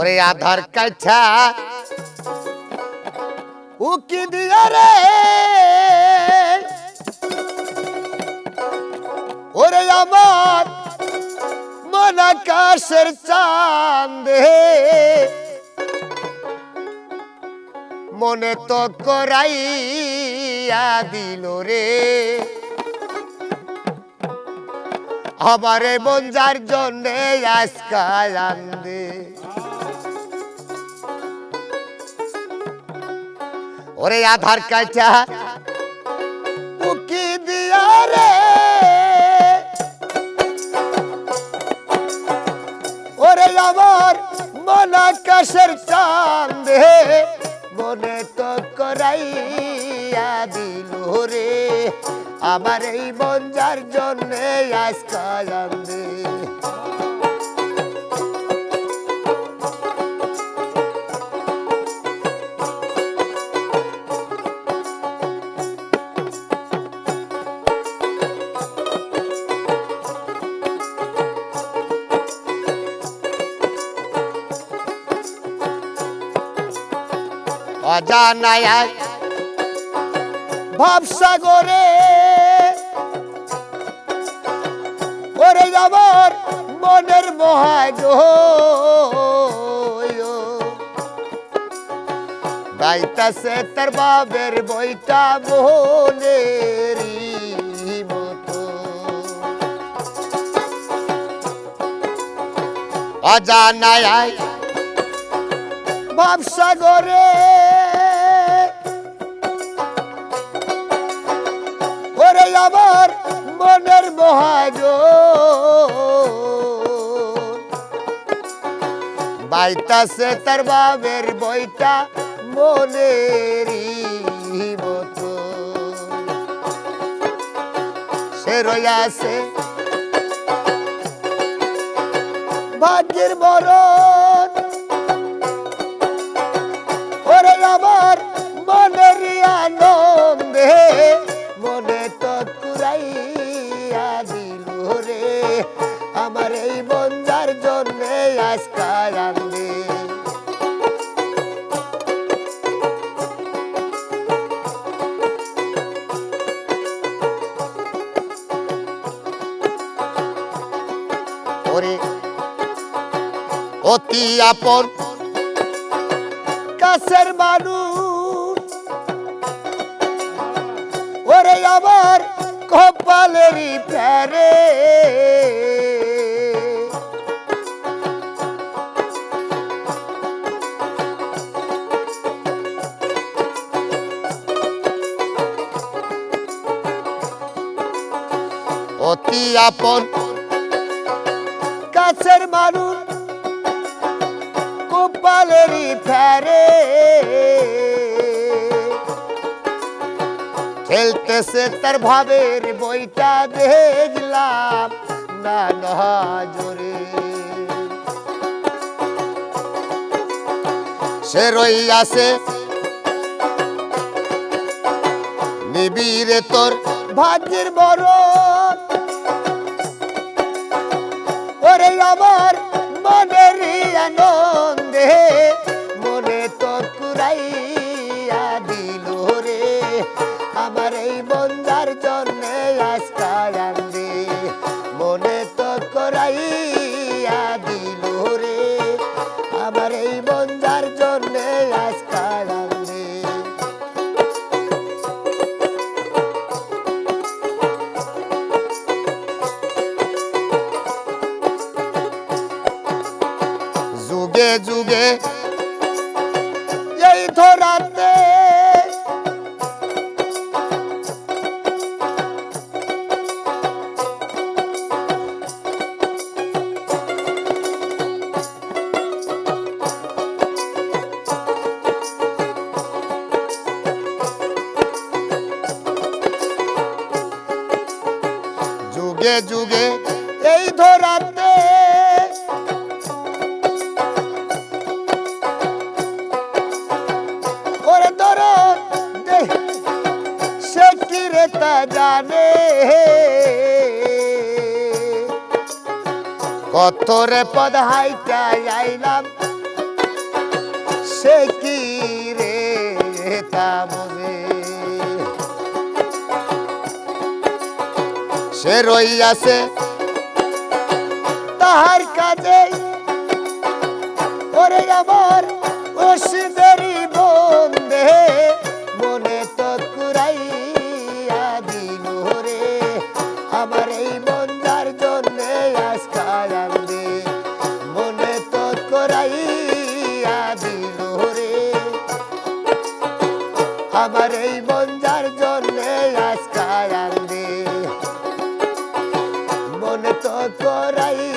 ওরে আধার কাছা উকি দিয়া রে। ওরে আমার মন আকাশের চাঁদে। মনে তো করাইয়া দিল রে। মন যার জন্যে আজকাল ওরে আধার কার্ডটা। উকি দিয়া রে। ওরে আমার মন আকাশের চাঁদে মনে তো করাইয়া দিল রে। আমার এই বঞ্জার জন্যে আজকাল আন্দে। অজানায় ভাবসাগরে ওরে আমার মনের মহাজ গাইতাছে তার বাবের বইটা মতো। অজানায় ভাবসাগরে ওরে আমার মনের মহাজ বাইতাছে তার বাবের বইটা মনেরই মতো। সে রইয়াছে ভাগ্যের মরণ বন্ধার জন্যে আজকাল ওরে অতি আপন কাছের মানুষ। ওরে আমার কপালেরই প্যারে। অতি আপন? কাছের মানুষ কপালেরই ফেরে। খেলতেছে তার ভাবের বইটা, দেখলাম না নজরে সে রইয়াছে, নিবিড়ে তোর ভাগ্যের বড় আমার মনের আনন্দে যুগে যুগে। এই ধরাতে যুগে যুগে। এই ধরাতে জানে। কত রে পদ হাইটা আইলাম, সে কি রে তা বুঝে। সে রইয়াছে তাহার কাজে ওরে আমার ওষুধেরই করাইয়া দিল রে আমার এই বন্ধার জন্যে আজকাল মনে তো করাই